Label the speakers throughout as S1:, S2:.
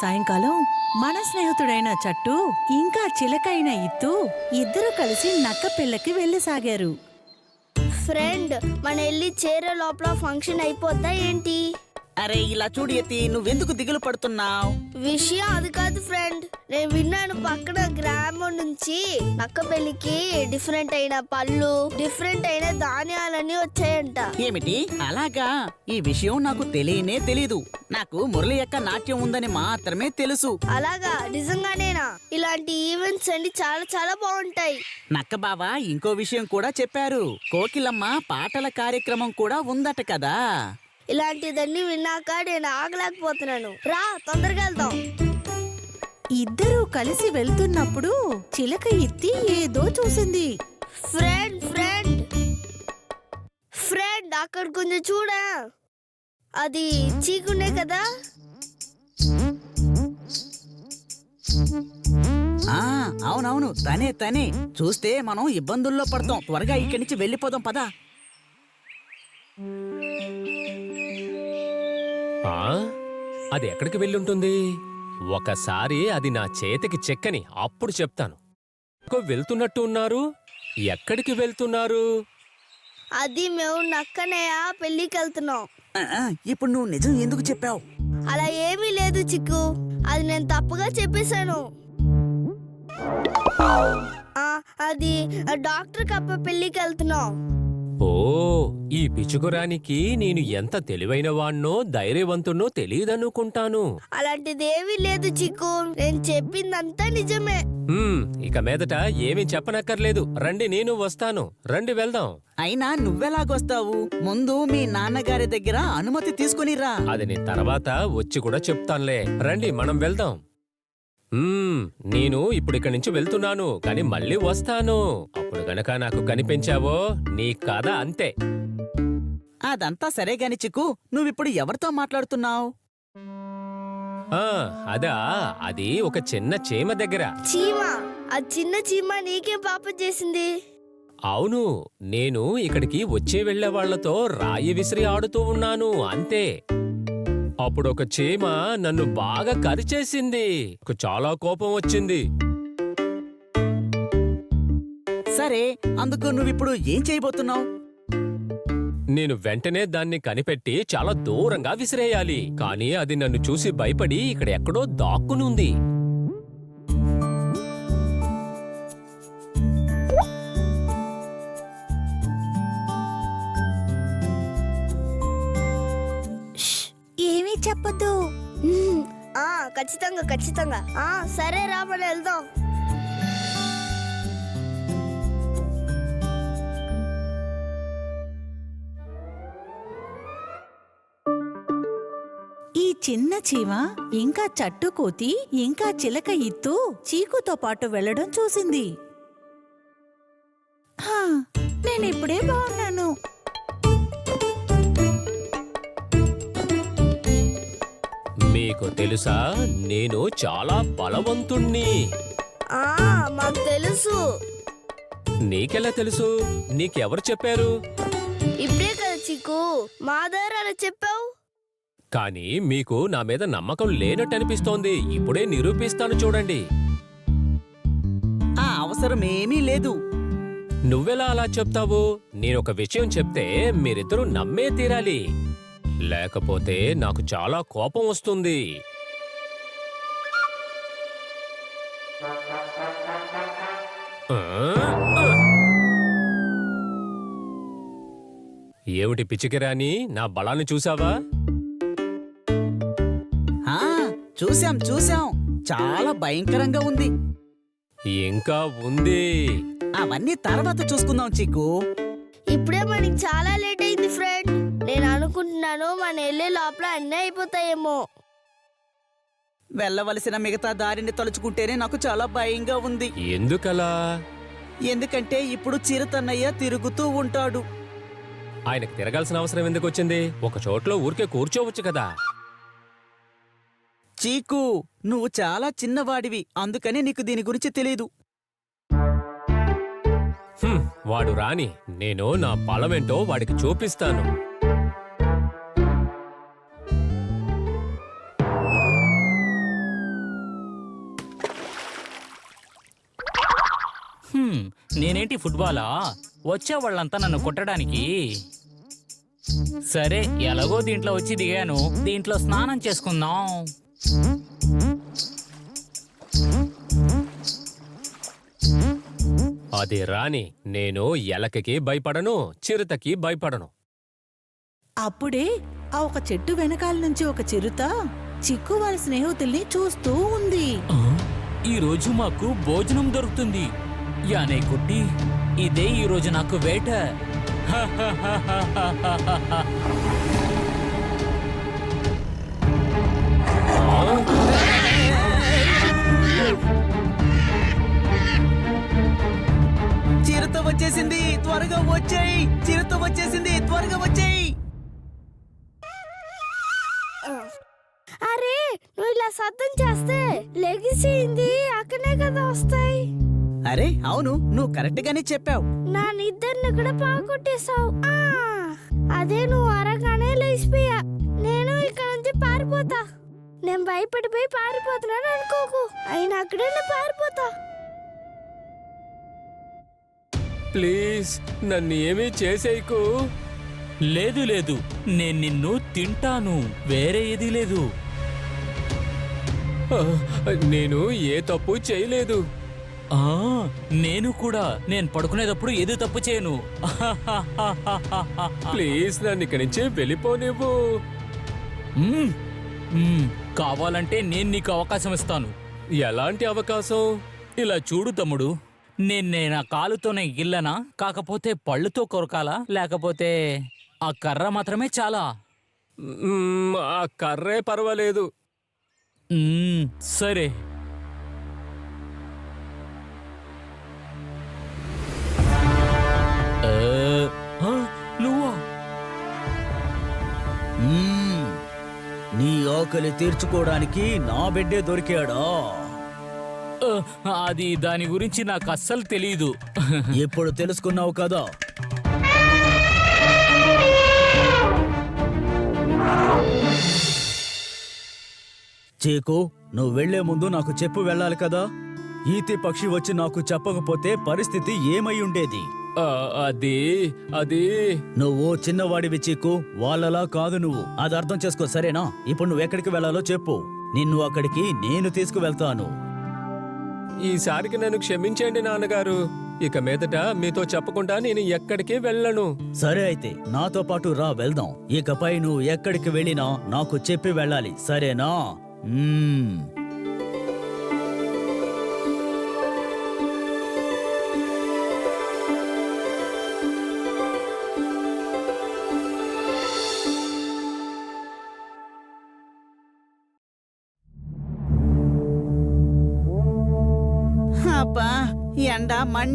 S1: సాయంకాలం మన స్నేహితుడైన చట్టు ఇంకా చిలకైన ఇత్తు ఇద్దరు కలిసి నక్క పిల్లకి వెళ్ళసాగారు.
S2: ఫ్రెండ్ మన వెళ్ళి చేరే లోపల ఫంక్షన్ అయిపోద్దా ఏంటి?
S3: అరే ఇలా చూడు నువ్వెందుకు దిగులు పడుతున్నావు?
S2: విషయం అది కాదు ఫ్రెండ్. నేను విన్నాను పక్కన గ్రామం నుంచి నక్క పెళ్ళికి డిఫరెంట్ అయిన పళ్ళు డిఫరెంట్ అయిన ధాన్యాలన్నీ వచ్చాయంట.
S3: ఏమిటి? అలాగా? ఈ విషయం నాకు తెలియనే తెలీదు. నాకు మురళి యొక్క నాట్యం ఉందని మాత్రమే తెలుసు.
S2: అలాగా? నిజంగానేనా? ఇలాంటి ఈవెంట్స్ అన్ని చాలా చాలా బాగుంటాయి.
S3: నక్క బావ ఇంకో విషయం కూడా చెప్పారు. కోకిలమ్మ పాటల కార్యక్రమం కూడా ఉందట కదా.
S2: ఇలాంటిదన్నీ విన్నాక నేను ఆగలేకపోతున్నాను. రా తొందరగా వెళ్దాం.
S1: ఇద్దరూ కలిసి వెళ్తున్నప్పుడు చిలక ఇత్తి ఏదో చూసింది.
S2: Friend friend. ఫ్రెండ్ అక్కడ కొంచెం చూడా? అది చీకునే కదా?
S3: ఆ అవునవును తనే తనే. చూస్తే మనం ఇబ్బందుల్లో పడతాం. త్వరగా ఇక్కడి నుంచి వెళ్ళిపోదాం పదా.
S4: అది ఎక్కడికి వెళ్ళుంటుంది? ఒకసారి అది నా చేతికి చెక్కని అప్పుడు చెప్తాను. వెళ్తున్నట్టు ఉన్నారు? ఎక్కడికి వెళ్తున్నారు?
S2: అది మేము నక్కనయ్య పెళ్ళికి వెళ్తున్నాం
S3: ఇప్పుడు నువ్వు నిజం ఎందుకు చెప్పావు?
S2: అలా ఏమీ లేదు చిక్కు. అది నేను తప్పుగా చెప్పేశాను. ఆ, అది డాక్టర్ కప్ప పెళ్ళికి వెళ్తున్నాం
S4: ఓ ఈ పిచుకురానికి నేను ఎంత తెలివైన వాణ్ణో ధైర్యవంతుణ్ణో తెలియదనుకుంటాను.
S2: అలాంటిది ఏమీ లేదు చిక్కు. నేను చెప్పిందంతా నిజమే.
S4: హ్మ్, ఇక మీదట ఏమీ చెప్పనక్కర్లేదు. రండి నేను వస్తాను. రండి వెళ్దాం.
S3: అయినా నువ్వెలాగొస్తావు? ముందు మీ నాన్నగారి దగ్గర అనుమతి తీసుకునిరా.
S4: అది నేను తర్వాత వచ్చి కూడా చెప్తానులే. రండి మనం వెళ్దాం. మ్మ్, నేను ఇప్పుడు ఇక్కడి నుంచి వెళ్తున్నాను కానీ మళ్ళీ వస్తాను. అప్పుడు గనక నాకు కనిపించావో నీ కథ అంతే.
S3: అదంతా సరే గాని చిక్కు నువ్విప్పుడు ఎవరితో మాట్లాడుతున్నావు?
S4: ఆ అదా అది ఒక చిన్న చీమ దగ్గర.
S2: చీమ? ఆ చిన్న చీమ నీకేం పాపం చేసింది?
S4: అవును నేను ఇక్కడికి వచ్చే వెళ్ళే వాళ్ళతో రాయి విసిరి ఆడుతూ ఉన్నాను అంతే. అప్పుడు ఒక చీమ నన్ను బాగా కరిచేసింది. చాలా కోపం వచ్చింది.
S3: సరే అందుకు నువ్విప్పుడు ఏం చేయబోతున్నావు?
S4: నేను వెంటనే దాన్ని కనిపెట్టి చాలా దూరంగా విసిరేయాలి. కానీ అది నన్ను చూసి భయపడి ఇక్కడ ఎక్కడో దాక్కునుంది.
S2: ఆ ఖచ్చితంగా ఖచ్చితంగా. ఆ సరే రా మనం వెళ్దాం.
S1: ఈ చిన్న చీమ ఇంకా చట్టుకోతి ఇంకా చిలక ఇత్తు చీకుతో పాటు వెళ్ళడం చూసింది. హా, నేనిప్పుడే బాగున్నాను.
S4: తెలుసా? నేను చాలా బలవంతుణ్ణి.
S2: ఆ మాకు తెలుసు.
S4: నీకెలా తెలుసు? నీకెవరు చెప్పారు?
S2: ఇప్పుడే కదా చిక్కు. మా దగ్గర అలా చెప్పావు?
S4: కానీ మీకు నా మీద నమ్మకం లేనట్టు అనిపిస్తోంది. ఇప్పుడే నిరూపిస్తాను చూడండి.
S3: ఆ అవసరమేమీ లేదు.
S4: నువ్వెలా అలా చెప్తావు? నేనొక విషయం చెప్తే మీరిద్దరూ నమ్మే తీరాలి. లేకపోతే నాకు చాలా కోపం వస్తుంది? ఏమిటి పిచ్చికిరాని నా బలాన్ని చూసావా
S3: ఆ చూసాం చూసాం చాలా భయంకరంగా ఉంది.
S4: ఇంకా ఉంది.
S3: అవన్నీ తర్వాత చూసుకుందాం చిక్కు
S2: ఇప్పుడే మనకి చాలా లేట్ నేను అనుకుంటున్నాను మన వెళ్ళే లోపల అన్నీ అయిపోతాయేమో.
S3: వెళ్ళవలసిన మిగతా దారిని తలుచుకుంటేనే నాకు చాలా భయంగా ఉంది.
S4: ఎందుకలా?
S3: ఎందుకంటే ఇప్పుడు చిరుతన్నయ్య తిరుగుతూ ఉంటాడు.
S4: ఆయనకు తిరగాల్సిన అవసరం ఎందుకు వచ్చింది? ఒక చోట్లో ఊరికే కూర్చోవచ్చు కదా.
S3: చీకు నువ్వు చాలా చిన్నవాడివి అందుకని నీకు దీని గురించి తెలియదు
S4: హ్మ్, వాడు రాని నేను నా బలమేంటో వాడికి చూపిస్తాను.
S5: మ్మ్, నేనేంటి ఫుట్బాలా? వచ్చే వాళ్ళంతా నన్ను కొట్టడానికి. సరే ఎలాగో దీంట్లో వచ్చి దిగాను. దీంట్లో స్నానం చేసుకుందాం.
S4: అది రాని నేను ఎలకకి భయపడను చిరుతకి భయపడను.
S1: అప్పుడే ఆ ఒక చెట్టు వెనకాల నుంచి ఒక చిరుత చిక్కు వాళ్ళ స్నేహితుల్ని చూస్తూ ఉంది.
S5: ఈ రోజు మాకు భోజనం దొరుకుతుంది. యానే కుట్టి ఇదే ఈ రోజు నాకు వేట.
S3: చిరుత వచ్చేసింది త్వరగా వచ్చేయి. చిరుత వచ్చేసింది త్వరగా వచ్చేయి.
S2: అరే నువ్వు ఇలా శబ్దం చేస్తే లెగిసింది అక్కడే కదా వస్తాయి.
S3: అరే అవును నువ్వు కరెక్ట్ గానే చెప్పావు.
S2: నా నిద్రని కూడా పాకొట్టేశావు ఆ, అదే నువ్వు అరగానే లేచిపోయా. నేను ఇక్కడ నుంచి పారిపోతా. నేను భయపడిపోయి పారిపోతున్నాను అనుకోకు. అయినా అక్కడే పారిపోతా.
S4: ప్లీజ్ నన్ను ఏమీ చేసేయకు.
S5: లేదు లేదు. నేను నిన్ను తింటాను. వేరే ఏది లేదు.
S4: నేను ఏ తప్పు చేయలేదు.
S5: నేను కూడా. నేను పడుకునేటప్పుడు ఏది తప్పు చేయను.
S4: ప్లీజ్ నన్ను ఇక్కడి నుంచి వెళ్ళిపోనివ్వు.
S5: కావాలంటే నేను నీకు అవకాశం ఇస్తాను.
S4: ఎలాంటి అవకాశం?
S5: ఇలా చూడు తమ్ముడు నేను ఆ కాలుతోనే గిల్లనా కాకపోతే పళ్ళుతో కొరకాలా? లేకపోతే ఆ కర్ర మాత్రమే చాలా?
S4: ఆ కర్రే పర్వాలేదు.
S5: సరే.
S3: ఆకలి తీర్చుకోవడానికి నా బిడ్డే దొరికాడా?
S5: అది దాని గురించి నాకు అస్సలు తెలీదు.
S3: ఇప్పుడు తెలుసుకున్నావు కదా? చీకు నువ్వు వెళ్ళే ముందు నాకు చెప్పు వెళ్ళాలి కదా? ఈతి పక్షి వచ్చి నాకు చెప్పకపోతే పరిస్థితి ఏమై ఉండేది?
S4: అది అది.
S3: నువ్వు చిన్నవాడివి చీకు. వాళ్ళలా కాదు నువ్వు. అది అర్థం చేసుకో సరేనా? ఇప్పుడు నువ్వు ఎక్కడికి వెళ్ళాలో చెప్పు. నిన్ను అక్కడికి నేను తీసుకువెళ్తాను.
S4: ఈసారికి నన్ను క్షమించండి నాన్నగారు. ఇక మీదట మీతో చెప్పకుండా నేను ఎక్కడికి వెళ్ళను.
S3: సరే అయితే నాతో పాటు రా వెళ్దాం. ఇకపై నువ్వు ఎక్కడికి వెళ్ళినా నాకు చెప్పి వెళ్ళాలి. సరేనా?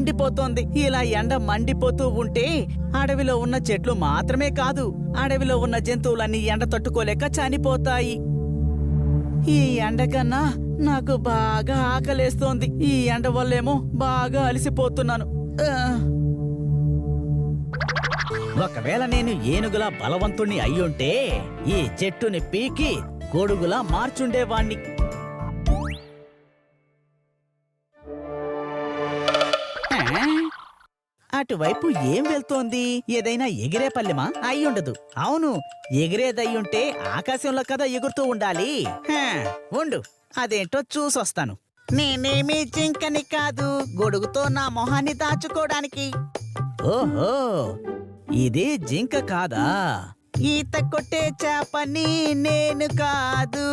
S3: మండిపోతోంది ఇలా ఎండ మండిపోతూ ఉంటే అడవిలో ఉన్న చెట్లు మాత్రమే కాదు అడవిలో ఉన్న జంతువులన్నీ ఎండ తట్టుకోలేక చనిపోతాయి. ఈ ఎండకన్నా నాకు బాగా ఆకలేస్తోంది. ఈ ఎండ వల్లేమో బాగా అలసిపోతున్నాను. ఒకవేళ నేను ఏనుగులా బలవంతుణ్ణి అయ్యుంటే ఈ చెట్టుని పీకి గొడుగులా మార్చుండేవాణ్ణి. అటువైపు ఏం వెళ్తోంది? ఏదైనా ఎగిరే పల్లెమా? అయ్యుండదు. అవును ఎగిరేదయ్యుంటే ఆకాశంలో కదా ఎగురుతూ ఉండాలి. ఉండు. అదేంటో చూసొస్తాను. నేనేమీ జింకని కాదు. గొడుగుతో నా మొహాన్ని దాచుకోవడానికి. ఓహో ఇది జింక కాదా? ఈత కొట్టే చేపని నేను కాదు.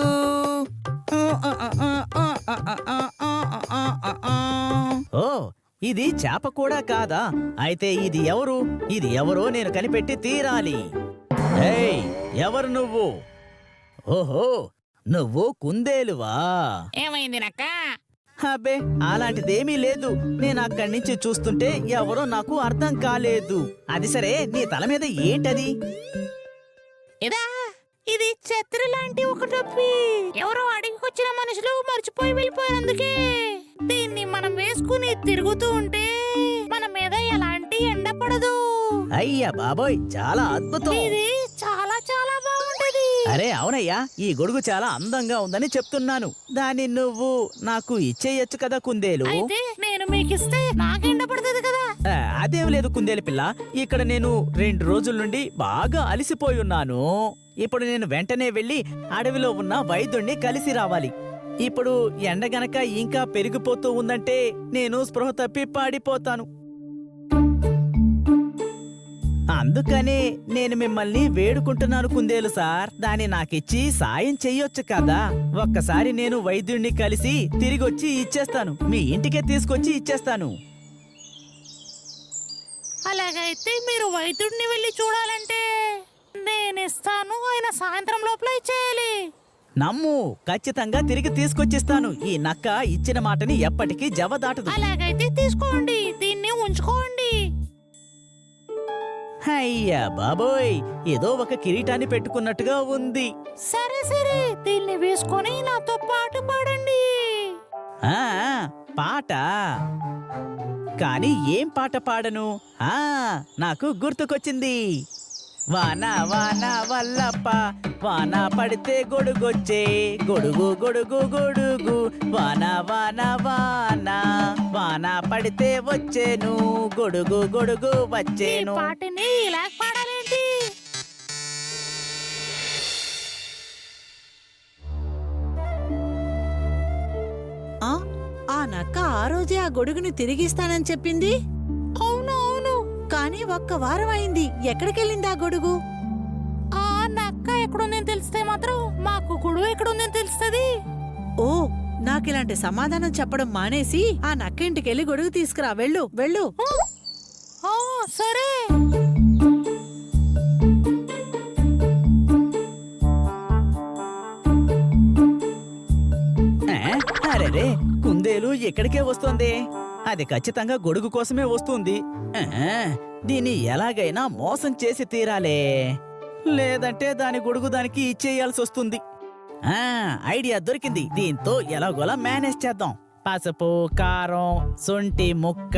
S3: ఓ ఇది చేప కూడా కాదా? అయితే ఇది ఎవరు? ఇది ఎవరో నేను కనిపెట్టి తీరాలి. ఏయ్ ఎవరు నువ్వు? ఓహో నువ్వు కుందేలువా?
S5: ఏమైంది నక్క?
S3: అబ్బే అలాంటిదేమీ లేదు. నేను అక్కడి నుంచి చూస్తుంటే ఎవరో నాకు అర్థం కాలేదు. అది సరే నీ తల మీద ఏంటది?
S6: ఇదా ఇది ఛత్రి లాంటి ఒక టొప్పి. ఎవరో అడిగికొచ్చిన మనుషులు మర్చిపోయి వెళ్ళిపోయారు అందుకే. దీన్ని మనం వేసుకుని తిరుగుతూ ఉంటే మన మీద ఎలాంటి ఎండ పడదు.
S3: అయ్యా బాబోయ్ చాలా అద్భుతం.
S6: ఇది చాలా చాలా బాగుంటది.
S3: అరే అవునయ్యా ఈ గొడుగు చాలా అందంగా ఉందని చెప్తున్నాను. దాన్ని నువ్వు నాకు ఇచ్చేయచ్చు కదా కుందేలు?
S6: అయితే నేను మీకు ఇస్తే నాకెండ పడుతుంది కదా.
S3: ఆ, అదేం లేదు కుందేలు పిల్ల ఇక్కడ నేను రెండు రోజుల నుండి బాగా అలసిపోయి ఉన్నాను. ఇప్పుడు నేను వెంటనే వెళ్ళి అడవిలో ఉన్న వైద్యుణ్ణి కలిసి రావాలి. ఇప్పుడు ఎండ గనక ఇంకా పెరిగిపోతూ ఉందంటే నేను స్పృహ తప్పి పాడిపోతాను. అందుకనే నేను మిమ్మల్ని వేడుకుంటున్నాను కుందేలు సార్. దాన్ని నాకిచ్చి సాయం చెయ్యొచ్చు కదా. ఒక్కసారి నేను వైద్యుణ్ణి కలిసి తిరిగొచ్చి ఇచ్చేస్తాను. మీ ఇంటికే తీసుకొచ్చి ఇచ్చేస్తాను.
S6: అలాగైతే మీరు వైద్యుడిని వెళ్ళి చూడాలంటే నేను ఇస్తాను ఆయన సాయంత్రం లోపల ఇచ్చేయాలి
S3: నమ్ము ఖచ్చితంగా తిరిగి తీసుకొచ్చిస్తాను. ఈ నక్క ఇచ్చిన మాటని ఎప్పటికీ జవదాటదు.
S6: అలాగైతే తీసుకోండి దీన్ని ఉంచుకోండి.
S3: అయ్యా బాబోయ్ ఏదో ఒక కిరీటాన్ని పెట్టుకున్నట్టుగా ఉంది.
S6: సరే సరే దీన్ని వేసుకొని నాతో పాటు పాడండి.
S3: ఆ పాట. కానీ ఏం పాట పాడను? ఆ నాకు గుర్తుకొచ్చింది. వాన వాన వల్లప్ప వాన పడితే గొడుగొచ్చే గొడుగు గొడుగు గొడుగు. వాన వాన వాన వాన పడితే వచ్చేను గొడుగు గొడుగు
S6: ఈ
S3: వచ్చేను
S6: పాటని ఇలా పాడాలేంటి
S1: ఆ ఆ నక్క ఆ రోజే ఆ గొడుగుని తిరిగిస్తానని చెప్పింది? కానీ ఒక్క వారం అయింది ఎక్కడికెళ్ళింది ఆ గొడుగు?
S6: ఆ నక్క ఎక్కడుందని తెలిస్తే మాత్రం మాకు గొడవ ఎక్కడుందని తెలుస్తుంది.
S1: ఓ నాకిలాంటి సమాధానం చెప్పడం మానేసి ఆ నక్క ఇంటికెళ్ళి గొడుగు తీసుకురా వెళ్ళు వెళ్ళు.
S6: ఆ సరే.
S3: ఆ, అరెరే కుందేలు ఎక్కడికే వస్తోంది? అది ఖచ్చితంగా గొడుగు కోసమే వస్తుంది. ఆ, దీన్ని ఎలాగైనా మోసం చేసి తీరాలే. లేదంటే దాని గొడుగు దానికి ఇచ్చేయాల్సి వస్తుంది. ఆ ఐడియా దొరికింది. దీంతో ఎలాగోలా మేనేజ్ చేద్దాం. పసుపు కారం సొంటి ముక్క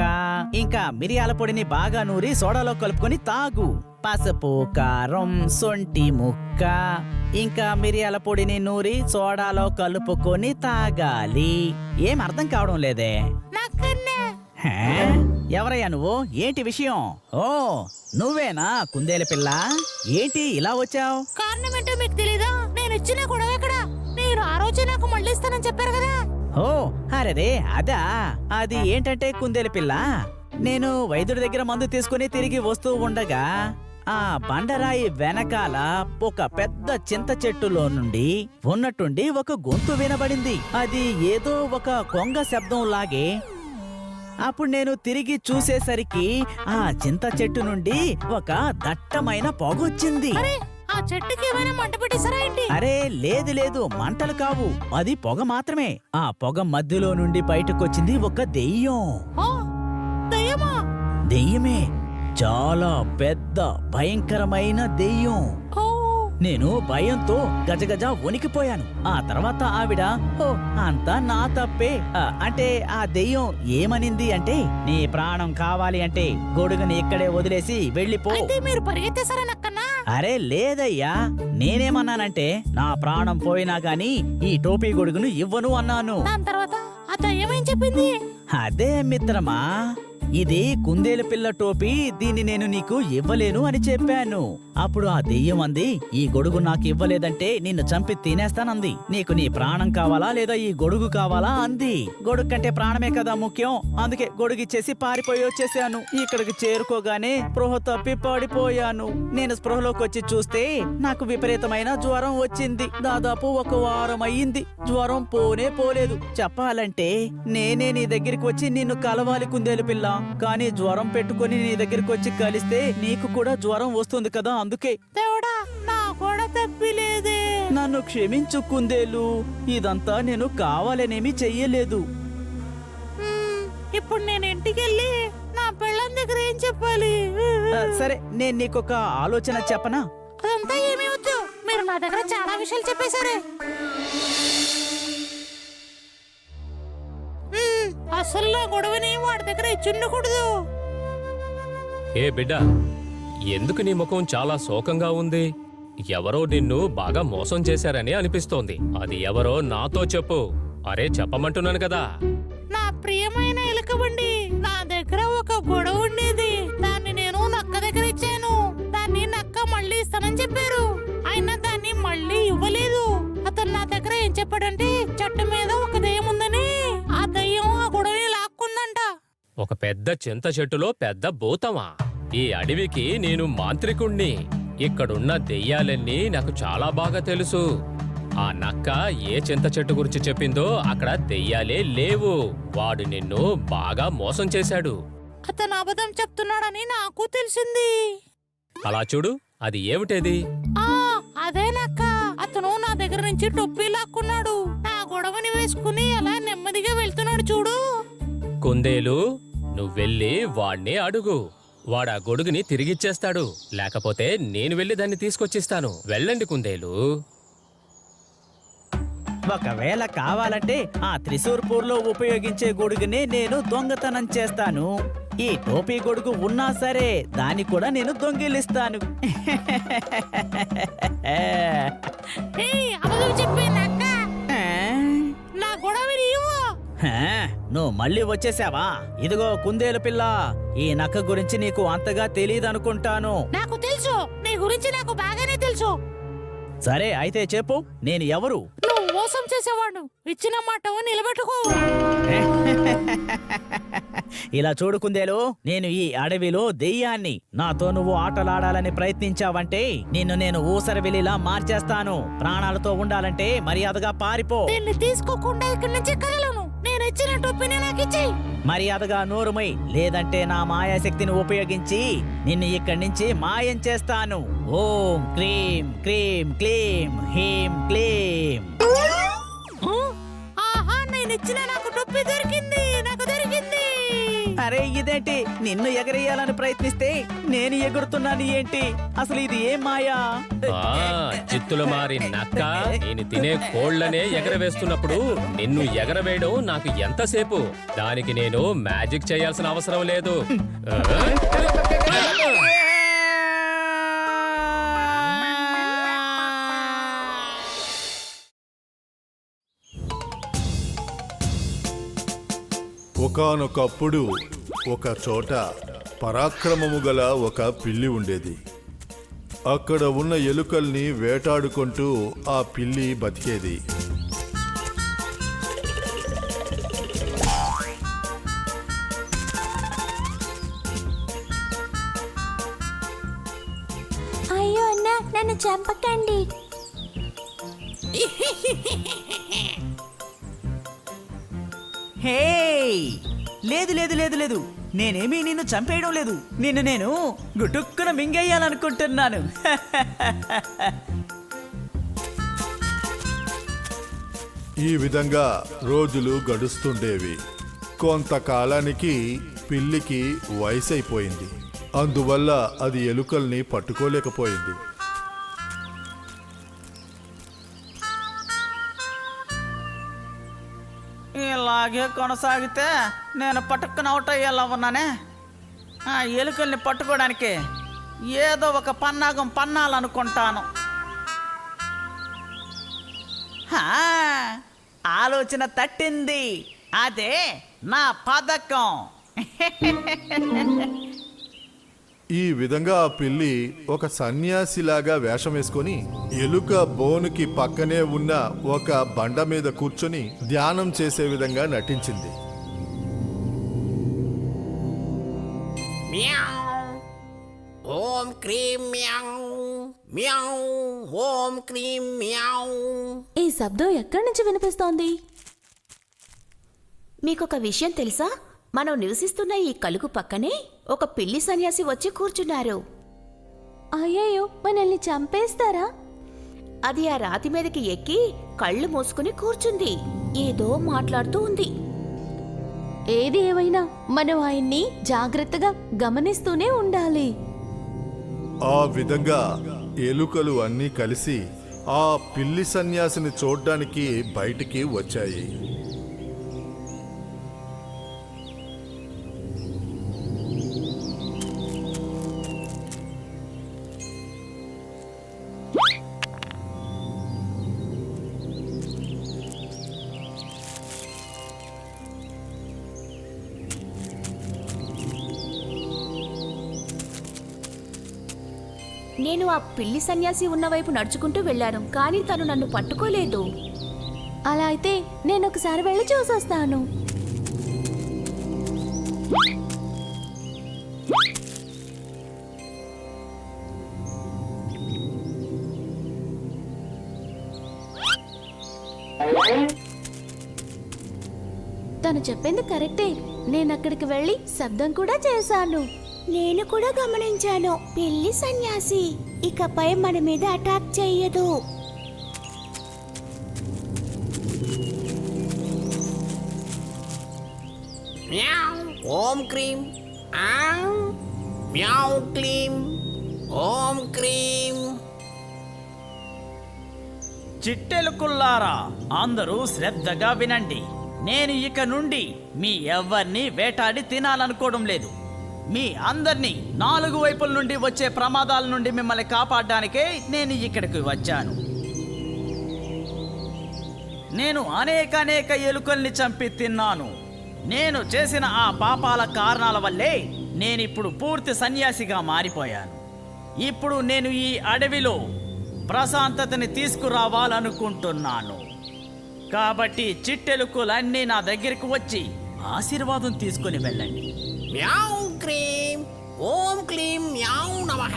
S3: ఇంకా మిరియాల పొడిని బాగా నూరి సోడాలో కలుపుకొని తాగు. పసుపు కారం సొంటి ముక్క ఇంకా మిరియాల పొడిని నూరి సోడాలో కలుపుకొని తాగాలి. ఏం అర్థం కావడం లేదే. ఎవరయ్యా నువ్వు? ఏంటి విషయం? ఓ నువ్వేనా కుందేలు పిల్ల? ఏంటి ఇలా వచ్చావు?
S6: కారణం ఏంటో మీకు తెలీదా? నేను ఇచ్చిన గొడవ ఎక్కడ? మీరు ఆ రోజే నాకు మళ్ళీ ఇస్తానని చెప్పారు కదా.
S3: ఓ అరెరే అదా? అది ఏంటంటే కుందేలు పిల్ల? నేను వైద్యుడి దగ్గర మందు తీసుకుని తిరిగి వస్తూ ఉండగా ఆ బండరాయి వెనకాల ఒక పెద్ద చింత చెట్టులో నుండి ఉన్నట్టుండి ఒక గొంతు వినబడింది. అది ఏదో ఒక కొంగ శబ్దం లాగే అప్పుడు నేను తిరిగి చూసేసరికి ఆ చింత చెట్టు నుండి ఒక దట్టమైన పొగొచ్చింది
S6: ఆ చెట్టుకి ఏమైనా మంట పెట్టేశారా ఏంటి?
S3: అరే లేదు లేదు మంటలు కావు. అది పొగ మాత్రమే. ఆ పొగ మధ్యలో నుండి బయటకొచ్చింది ఒక దెయ్యం.
S6: దయ్యమా?
S3: దెయ్యమే. చాలా పెద్ద భయంకరమైన దెయ్యం.
S6: ఓ
S3: నేను భయంతో గజగజ వణికిపోయాను. ఆ తర్వాత ఆవిడ ఓ అంతా నా తప్పే. అంటే ఆ దెయ్యం ఏమనింది అంటే నీ ప్రాణం కావాలి అంటే గొడుగుని ఇక్కడే వదిలేసి వెళ్ళిపో.
S6: మీరు
S3: అరే లేదయ్యా. నేనేమన్నానంటే నా ప్రాణం పోయినా గాని ఈ టోపీ గొడుగును ఇవ్వను అన్నాను.
S6: దాని తర్వాత ఆ దయ్యం ఏం చెప్పింది?
S3: అదే మిత్రమా. ఇది కుందేలు పిల్ల టోపీ దీన్ని నేను నీకు ఇవ్వలేను అని చెప్పాను. అప్పుడు ఆ దెయ్యం అంది ఈ గొడుగు నాకు ఇవ్వలేదంటే నిన్ను చంపి తినేస్తానంది. నీకు నీ ప్రాణం కావాలా లేదా ఈ గొడుగు కావాలా అంది. గొడుగు కంటే ప్రాణమే కదా ముఖ్యం. అందుకే గొడుగు ఇచ్చేసి పారిపోయి వచ్చేసాను. ఇక్కడికి చేరుకోగానే స్పృహ తప్పి పడిపోయాను. నేను స్పృహలోకి వచ్చి చూస్తే నాకు విపరీతమైన జ్వరం వచ్చింది. దాదాపు ఒక వారం అయ్యింది. జ్వరం పోనే పోలేదు. చెప్పాలంటే నేనే నీ దగ్గరికి వచ్చి నిన్ను కలవాలి కుందేలు పిల్ల. కానీ జ్వరం పెట్టుకొని నీ దగ్గరికి వచ్చి కలిస్తే నీకు కూడా జ్వరం వస్తుంది కదా అందుకే.
S6: దేవుడా నా కూడా తప్పిలేదే
S3: నన్ను క్షమించు కుందేలు. ఇదంతా నేను కావాలనేమి చెయ్యలేదు.
S6: ఇప్పుడు నేను ఇంటికి వెళ్ళి నా పెళ్ళం దగ్గర ఏం చెప్పాలి?
S3: ఆ, సరే నేను నీకొక ఆలోచన చెప్పనా?
S6: అదంతా ఏమీ వద్దు. మీరు నా దగ్గర చాలా విషయాలు చెప్పేశారే. అసలు నా గొడవని వాడి దగ్గర ఇచ్చుండకూడదు.
S4: ఏ బిడ్డ ఎందుకు నీ ముఖం చాలా శోకంగా ఉంది? ఎవరో నిన్ను బాగా మోసం చేశారని అనిపిస్తోంది. అది ఎవరో నాతో చెప్పు. అరే చెప్పమంటున్నాను కదా.
S6: నా ప్రియమైన ఎలుకబండి నా దగ్గర ఒక గొడవ ఉండేది. దాన్ని నేను నక్క దగ్గర ఇచ్చాను. దాన్ని నక్క మళ్ళీ ఇస్తానని చెప్పారు. అయినా దాన్ని మళ్ళీ ఇవ్వలేదు. అతను నా దగ్గర ఏం చెప్పాడంటే ఒక
S4: పెద్ద చింత చెట్టులో పెద్ద భూతమా? ఈ అడవికి నేను మాంత్రికుణ్ణి. ఇక్కడున్న దెయ్యాలన్నీ నాకు చాలా బాగా తెలుసు. ఆ నక్క ఏ చింత చెట్టు గురించి చెప్పిందో అక్కడ దెయ్యాలే లేవు. వాడు నిన్ను బాగా మోసం చేశాడు.
S6: అతను అబద్ధం చెప్తున్నాడని నాకు తెలిసింది.
S4: అలా చూడు అది ఏమిటేది?
S6: ఆ అదేనక్క అతను నా దగ్గర నుంచి టొప్పి లాక్కున్నాడు. నా గొడవని వేసుకుని అలా నెమ్మదిగా వెళ్తున్నాడు చూడు.
S4: కుందేలు నువ్వెళ్ళి వాణ్ణి అడుగు. వాడా గొడుగుని తిరిగిచ్చేస్తాడు. లేకపోతే నేను వెళ్ళి దాన్ని తీసుకొచ్చిస్తాను. వెళ్ళండి కుందేలు.
S3: ఒకవేళ కావాలంటే ఆ త్రిశూర్పూర్లో ఉపయోగించే గొడుగునే నేను దొంగతనం చేస్తాను. ఈ టోపీ గొడుగు ఉన్నా సరే దాన్ని కూడా నేను దొంగిలిస్తాను.
S6: నా
S3: హా, నువ్వు మళ్ళీ వచ్చేసావా? ఇదిగో కుందేలు పిల్ల ఈ నక్క గురించి నీకు అంతగా తెలియదనుకుంటాను
S6: నాకు తెలుసు నీ గురించి నాకు బాగానే తెలుసు.
S3: సరే అయితే చెప్పు నేను ఎవరు?
S6: నువ్వు మోసం చేసేవాడు ఇచ్చిన మాట నిలబెట్టుకో
S3: ఇలా చూడు కుందేలు నేను ఈ అడవిలో దెయ్యాన్ని నాతో నువ్వు ఆటలాడాలని ప్రయత్నించావంటే నిన్ను నేను ఊసరవెలిలా మార్చేస్తాను. ప్రాణాలతో ఉండాలంటే మర్యాదగా పారిపో.
S6: తీసుకోకుండా ఇక్కడి నుంచి కదలను. నేను ఇచ్చిన టొప్పిని నాకు ఇచ్చి.
S3: మర్యాదగా నోరుమై లేదంటే నా మాయాశక్తిని ఉపయోగించి నిన్ను ఇక్కడి నుంచి మాయం చేస్తాను. ఓం క్రీం క్రీం క్లీం హీం క్లీం.
S6: ఆహా నేను ఇచ్చిన నాకు
S3: అరే ఇదేంటి? నిన్ను ఎగరేయాలని ప్రయత్నిస్తే నేను ఎగురుతున్నాను ఏంటి? అసలు ఇది ఏం మాయా?
S4: ఆ చిత్తులు మారి నక్క నేను తినే కోళ్ళనే ఎగరవేస్తున్నప్పుడు నిన్ను ఎగరవేయడం నాకు ఎంతసేపు? దానికి నేను మ్యాజిక్ చేయాల్సిన అవసరం లేదు. ఆ?
S7: ఒకానొకప్పుడు ఒక చోట పరాక్రమము గల ఒక పిల్లి ఉండేది. అక్కడ ఉన్న ఎలుకల్ని వేటాడుకుంటూ ఆ పిల్లి బతికేది.
S3: చంపేయడం లేదు. నిన్ను నేను గుటుక్కున మింగేయాలనుకుంటున్నాను.
S7: ఈ విధంగా రోజులు గడుస్తుండేవి. కొంతకాలానికి పిల్లికి వయసైపోయింది. అందువల్ల అది ఎలుకల్ని పట్టుకోలేకపోయింది.
S3: ఇలాగే కొనసాగితే నేను పట్టుకుని అవుట్ అయ్యేలా ఉన్నానే? ఆ ఎలుకల్ని పట్టుకోవడానికి ఏదో ఒక పన్నాగం పన్నాలనుకుంటాను. ఆలోచన తట్టింది. అదే నా పథకం.
S7: ఈ విధంగా ఆ పిల్లి ఒక సన్యాసిలాగా వేషం వేసుకొని ఎలుక బోనుకి పక్కనే ఉన్న ఒక బండ మీద కూర్చొని ధ్యానం చేసే విధంగా నటించింది.
S8: మ్యావ్ ఓం క్రీం మ్యావ్ మ్యావ్ ఓం క్రీం మ్యావ్
S2: ఈ శబ్దం ఎక్కడి నుంచి వినిపిస్తోంది?
S9: మీకొక విషయం తెలుసా? మనం నివసిస్తున్న ఈ కలుగు పక్కనే ఒక పిల్లి సన్యాసి వచ్చి కూర్చున్నారు.
S2: అయ్యయ్యో మనల్ని చంపేస్తారా?
S9: అది ఆ రాతి మీదకి ఎక్కి కళ్ళు మూసుకుని కూర్చుంది. ఏదో మాట్లాడుతూ ఉంది.
S2: ఏది ఏమైనా మనం ఆయన్ని జాగ్రత్తగా గమనిస్తూనే ఉండాలి.
S7: ఆ విధంగా ఎలుకలు అన్నీ కలిసి ఆ పిల్లి సన్యాసిని చూడ్డానికి బయటికి వచ్చాయి.
S9: నేను ఆ పిల్లి సన్యాసి ఉన్న వైపు నడుచుకుంటూ వెళ్ళాను కానీ తను నన్ను పట్టుకోలేదు.
S10: అలా అయితే నేను ఒకసారి వెళ్ళి చూసొస్తాను. తను చెప్పింది కరెక్టే. నేను అక్కడికి వెళ్ళి శబ్దం కూడా చేశాను. నేను కూడా గమనించాను. పిల్లి సన్యాసి. ఇకపై మన మీద అటాక్ చెయ్యదు
S8: మ్యావ్. ఓం క్రీం. మ్యావ్ క్లీం. ఓం క్రీం.
S3: చిట్టెలుకుల్లారా అందరూ శ్రద్ధగా వినండి. నేను ఇక నుండి మీ ఎవరిని వేటాడి తినాలనుకోవడం లేదు. మీ అందరినీ నాలుగు వైపుల నుండి వచ్చే ప్రమాదాల నుండి మిమ్మల్ని కాపాడడానికే నేను ఇక్కడికి వచ్చాను. నేను అనేక అనేక ఎలుకల్ని చంపి తిన్నాను. నేను చేసిన ఆ పాపాల కారణాల వల్లే నేనిప్పుడు పూర్తి సన్యాసిగా మారిపోయాను. ఇప్పుడు నేను ఈ అడవిలో ప్రశాంతతని తీసుకురావాలనుకుంటున్నాను. కాబట్టి చిట్టెలుకలన్నీ నా దగ్గరికి వచ్చి ఆశీర్వాదం తీసుకుని వెళ్ళండి.
S8: మ్యావ్! క్రీం. ఓం క్లీం మ్యావ్ నమః.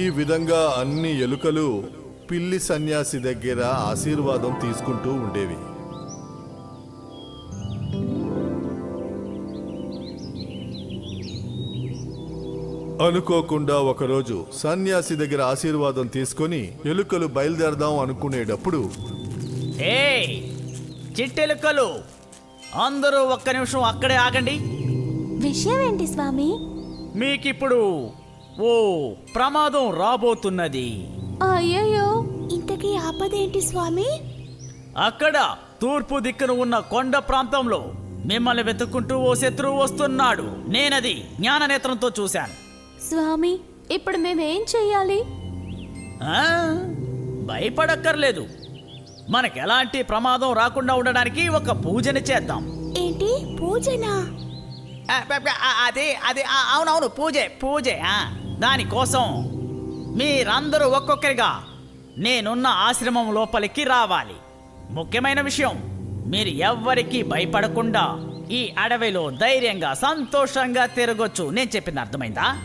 S7: ఈ విధంగా అన్ని ఎలుకలు పిల్లి సన్యాసి దగ్గర ఆశీర్వాదం తీసుకుంటూ ఉండేవి. అనుకోకుండా ఒకరోజు సన్యాసి దగ్గర ఆశీర్వాదం తీసుకొని ఎలుకలు బయలుదేరదాం అనుకునేటప్పుడు
S3: చిట్టెలుకలు అందరూ ఒక్క నిమిషం అక్కడే ఆగండి.
S10: విషయం ఏంటి స్వామి?
S3: మీకిప్పుడు ఓ ప్రమాదం రాబోతున్నది.
S10: అయ్యయ్యో ఇంతకీ ఆపదేంటి స్వామి?
S3: అక్కడ తూర్పు దిక్కున ఉన్న కొండ ప్రాంతంలో మిమ్మల్ని వెతుక్కుంటూ ఓ శత్రువు వస్తున్నాడు. నేనది జ్ఞాననేత్రంతో చూశాను.
S10: స్వామి ఇప్పుడు మేమేం చెయ్యాలి?
S3: భయపడక్కర్లేదు. మనకు ఎలాంటి ప్రమాదం రాకుండా ఉండడానికి ఒక పూజని చేద్దాం.
S10: ఏంటి? పూజనా?
S3: అదే అదే అవునవును పూజే పూజే. దానికోసం మీరందరూ ఒక్కొక్కరిగా నేనున్న ఆశ్రమం లోపలికి రావాలి. ముఖ్యమైన విషయం మీరు ఎవ్వరికీ భయపడకుండా ఈ అడవిలో ధైర్యంగా సంతోషంగా తిరగొచ్చు. నేను చెప్పింది అర్థమైందా?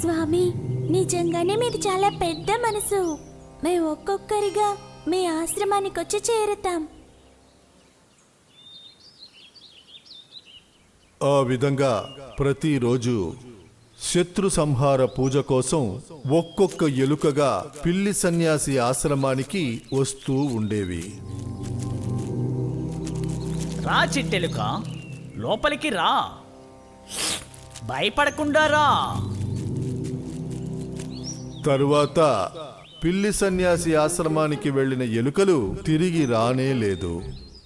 S10: స్వామి నిజంగానే మీది చాలా పెద్ద మనసు. మేము ఒక్కొక్కరిగా మీ ఆశ్రమానికి వచ్చి చేరుతాం.
S7: ఆ విధంగా ప్రతిరోజు శత్రు సంహార పూజ కోసం ఒక్కొక్క ఎలుకగా పిల్లి సన్యాసి ఆశ్రమానికి వస్తూ ఉండేవి.
S3: రా చిట్టెలుక లోపలికి రా. భయపడకుండా రా.
S7: తరువాత పిల్లి సన్యాసి ఆశ్రమానికి వెళ్ళిన ఎలుకలు తిరిగి రానే లేదు.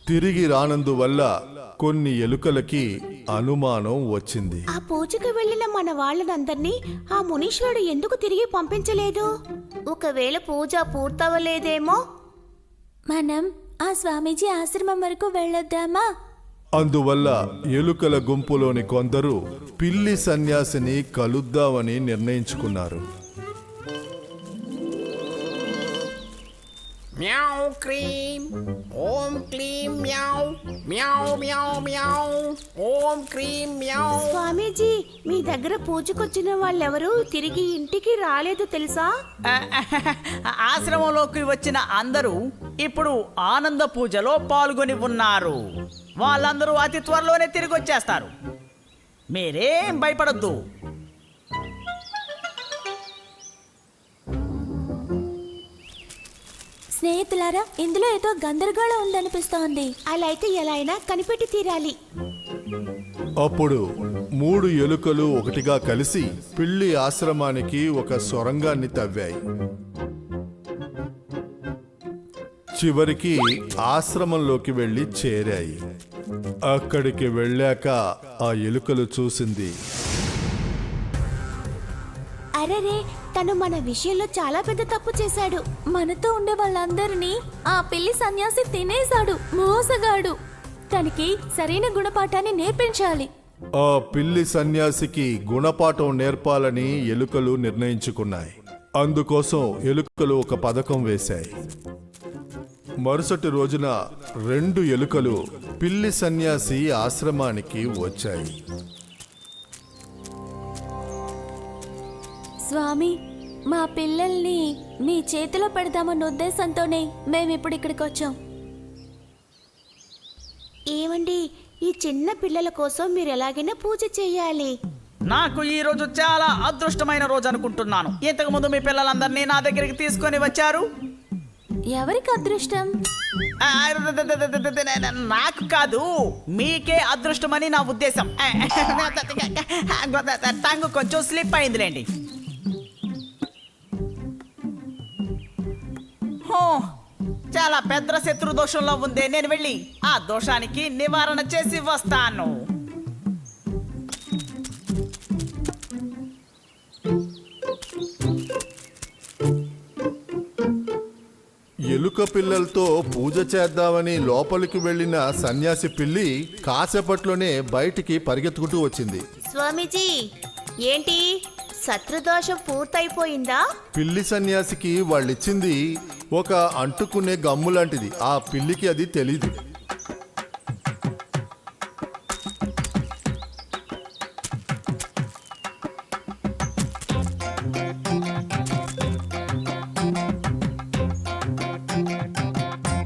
S7: తిరిగి రానందువల్ల కొన్ని ఎలుకలకి అనుమానం వచ్చింది.
S10: ఆ పూజకు వెళ్ళిన మన వాళ్ళనందరినీ ఆ మునీశ్వరుడు ఎందుకు తిరిగి పంపించలేదు? ఒకవేళ పూజ పూర్తవలేదేమో? మనం ఆ స్వామీజీ ఆశ్రమం వరకు వెళ్ళొద్దామా?
S7: అందువల్ల ఎలుకల గుంపులోని కొందరు పిల్లి సన్యాసిని కలుద్దామని నిర్ణయించుకున్నారు.
S8: మ్యావ్ క్రీం ఓం క్లీం మ్యావ్ మ్యావ్ మ్యావ్ మ్యావ్ ఓం క్రీం మ్యావ్
S10: స్వామీజీ మీ దగ్గర పూజకొచ్చిన వాళ్ళెవరూ తిరిగి ఇంటికి రాలేదు తెలుసా?
S3: ఆశ్రమంలోకి వచ్చిన అందరూ ఇప్పుడు ఆనంద పూజలో పాల్గొని ఉన్నారు. వాళ్ళందరూ అతి త్వరలోనే తిరిగి వచ్చేస్తారు మీరేం భయపడొద్దు.
S10: స్నేహితులారా ఇందులో ఏదో గందరగోళం ఉందనిపిస్తోంది. అలా అయితే ఎలా అయినా కనిపెట్టి తీరాలి.
S7: అప్పుడు మూడు ఎలుకలు ఒకటిగా కలిసి పిల్లి ఆశ్రమానికి ఒక సొరంగాన్ని తవ్వాయి. చివరికి ఆశ్రమంలోకి వెళ్ళి చేరాయి. అక్కడికి వెళ్ళాక ఆ ఎలుకలు చూసింది
S10: అరెరే తను మన విషయంలో చాలా పెద్ద తప్పు చేశాడు. మనతో ఉండే వాళ్ళందరినీ ఆ పిల్లి సన్యాసి తినేశాడు మోసగాడు. తనకి సరైన గుణపాఠాన్ని నేర్పించాలి.
S7: ఆ పిల్లి సన్యాసికి గుణపాఠం నేర్పాలని ఎలుకలు నిర్ణయించుకున్నాయి. అందుకోసం ఎలుకలు ఒక పథకం వేశాయి. మరుసటి రోజున రెండు ఎలుకలు పిల్లి సన్యాసి ఆశ్రమానికి వచ్చాయి.
S2: స్వామి మా పిల్లల్ని మీ చేతిలో పెడదామన్న ఉద్దేశంతోనే మేమిప్పుడు ఇక్కడికి వచ్చాం
S9: ఏమండి ఈ చిన్న పిల్లల కోసం మీరు ఎలాగైనా పూజ చేయాలి
S3: నాకు ఈ రోజు చాలా అదృష్టమైన రోజు అనుకుంటున్నాను ఇంతకు ముందు మీ పిల్లలందరినీ నా దగ్గరికి తీసుకొని వచ్చారు
S2: ఎవరికి అదృష్టం
S3: ఆ, నాకు కాదు మీకే అదృష్టమని నా ఉద్దేశం కొంచెం స్లిప్ అయిందిలేండి చాలా పెద్ద శత్రు దోషంలో ఉంది నేను వెళ్ళి ఆ దోషానికి నివారణ చేసి వస్తాను.
S7: ఎలుక పిల్లలతో పూజ చేద్దామని లోపలికి వెళ్ళిన సన్యాసి పిల్లి కాసేపట్లోనే బయటికి పరిగెత్తుకుంటూ వచ్చింది.
S9: స్వామీజీ ఏంటి? శత్రుదోషం పూర్తయిపోయిందా?
S7: పిల్లి సన్యాసికి వాళ్ళిచ్చింది ఒక అంటుకునే గమ్ము లాంటిది ఆ పిల్లికి అది తెలీదు.